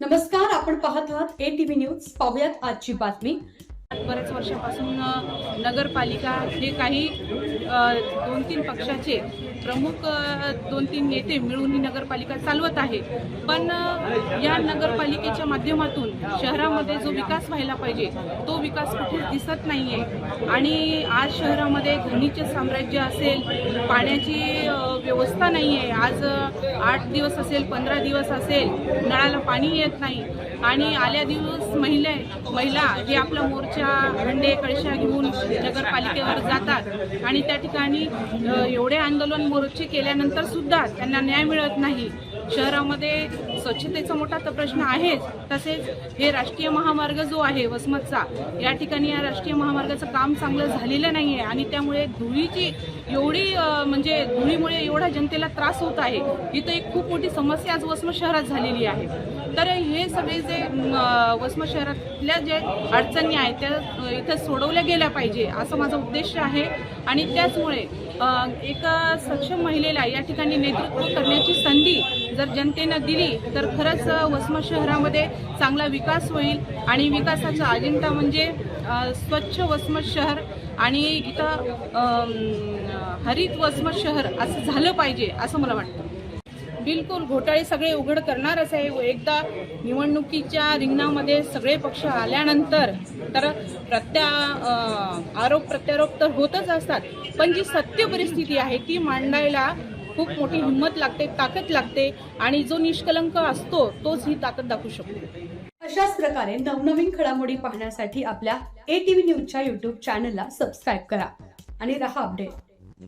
नमस्कार आपण पाहत आहात ए टीव्ही न्यूज पाहुयात आजची बातमी. बऱ्याच वर्षापासून नगरपालिका हे काही दोन तीन पक्षाचे प्रमुख दोन तीन नेते मिळून ही नगरपालिका चालवत आहे. पण या नगरपालिकेच्या माध्यमातून शहरामध्ये जो विकास व्हायला पाहिजे तो विकास कुठेच दिसत नाही आहे आणि आज शहरामध्ये धनीचे साम्राज्य असेल पाण्याची व्यवस्था नाही आहे आज आठ दिवस असेल पंधरा दिवस असेल नळाला पाणी येत नाही. आणि आल्या दिवस महिला महिला हे आपला मोर्चा हंडे कळशा घेऊन नगरपालिकेवर जातात आणि त्या ठिकाणी एवढे आंदोलन मोर्चे केल्यानंतर सुद्धा त्यांना न्याय मिळत नाही. शहरामध्ये स्वच्छतेचा मोठा तर प्रश्न आहेच. तसेच हे राष्ट्रीय महामार्ग जो आहे वसमतचा या ठिकाणी या राष्ट्रीय महामार्गाचं काम चांगलं झालेलं नाही आहे आणि त्यामुळे धुळीची एवढी म्हणजे धुळीमुळे एवढा जनतेला त्रास होत आहे इथं एक खूप मोठी समस्या आज वसमत शहरात झालेली आहे. तर हे सगळे जे वसमत शहरातल्या जे अडचणी आहेत त्या इथं सोडवल्या गेल्या पाहिजे असं माझा उद्देश आहे. आणि त्याचमुळे एका सक्षम महिलेला या ठिकाणी नेतृत्व करण्याची संधी जर जनतेनं दिली तर खरंच वसमत शहरामध्ये चांगला विकास होईल आणि विकासाचा अजेंडा म्हणजे स्वच्छ वसमत शहर आणि इथं हरित वसमत शहर असं झालं पाहिजे असं मला वाटतं. बिलकुल घोटाळे सगळे उघड करणारच आहे. एकदा निवडणुकीच्या रिंगणामध्ये सगळे पक्ष आल्यानंतर तर प्रत्या आरोप प्रत्यारोप तर होतच असतात. पण जी सत्य परिस्थिती आहे ती मांडायला खूप मोठी हिंमत लागते ताकद लागते आणि जो निष्कलंक असतो तोच ही ताकद दाखवू शकतो. अशाच प्रकारे नवनवीन घडामोडी पाहण्यासाठी आपल्या ए टी व्ही न्यूजच्या युट्यूब चॅनलला सबस्क्राईब करा आणि रहा अपडेट